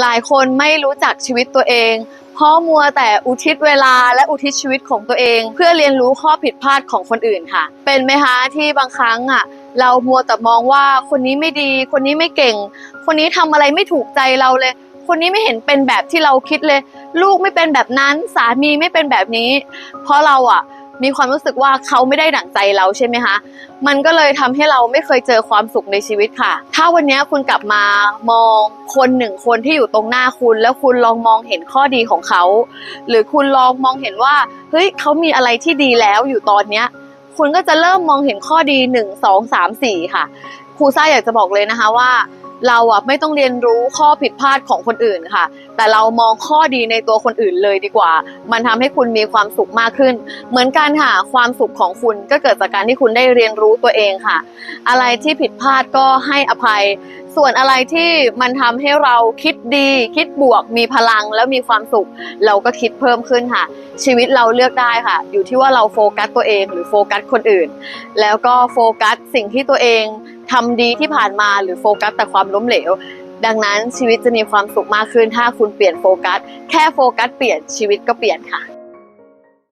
หลายคนไม่รู้จักชีวิตตัวเอง เพราะมัวแต่อุทิศเวลาและอุทิศชีวิตของตัวเอง เพื่อเรียนรู้ข้อผิดพลาดของคนอื่นค่ะ เป็นไหมคะที่บางครั้งอะเรามัวแต่มองว่าคนนี้ไม่ดี คนนี้ไม่เก่ง คนนี้ทำอะไรไม่ถูกใจเราเลย คนนี้ไม่เห็นเป็นแบบที่เราคิดเลย ลูกไม่เป็นแบบนั้นสามีไม่เป็นแบบนี้ เพราะเราอะ มีความรู้สึกว่าเขาไม่ได้ดั่งใจเราใช่ไหมคะมันก็เลยทำให้เราไม่เคยเจอความสุขในชีวิตค่ะ ถ้าวันนี้คุณกลับมามองคนหนึ่งคนที่อยู่ตรงหน้าคุณ แล้วคุณลองมองเห็นข้อดีของเขา หรือคุณลองมองเห็นว่าเฮ้ยเขามีอะไรที่ดีแล้วอยู่ตอนเนี้ยคุณก็จะเริ่มมองเห็นข้อดีหนึ่งสองสามสี่ค่ะครูซ่าอยากจะบอกเลยนะคะว่า เราอะไม่ต้องเรียนรู้ข้อผิดพลาดของคนอื่นค่ะ แต่เรามองข้อดีในตัวคนอื่นเลยดีกว่า มันทำให้คุณมีความสุขมากขึ้น เหมือนกันค่ะความสุขของคุณก็เกิดจากการที่คุณได้เรียนรู้ตัวเองค่ะ อะไรที่ผิดพลาดก็ให้อภัย ส่วนอะไรที่มันทำให้เราคิดดี คิดบวก มีพลังแล้วมีความสุข เราก็คิดเพิ่มขึ้นค่ะ ชีวิตเราเลือกได้ค่ะ อยู่ที่ว่าเราโฟกัสตัวเองหรือโฟกัสคนอื่น แล้วก็โฟกัสสิ่งที่ตัวเอง ทำดีที่ผ่านมาหรือโฟกัสแต่ความล้มเหลว ดังนั้นชีวิตจะมีความสุขมากขึ้นถ้าคุณเปลี่ยนโฟกัส แค่โฟกัสเปลี่ยนชีวิตก็เปลี่ยนค่ะ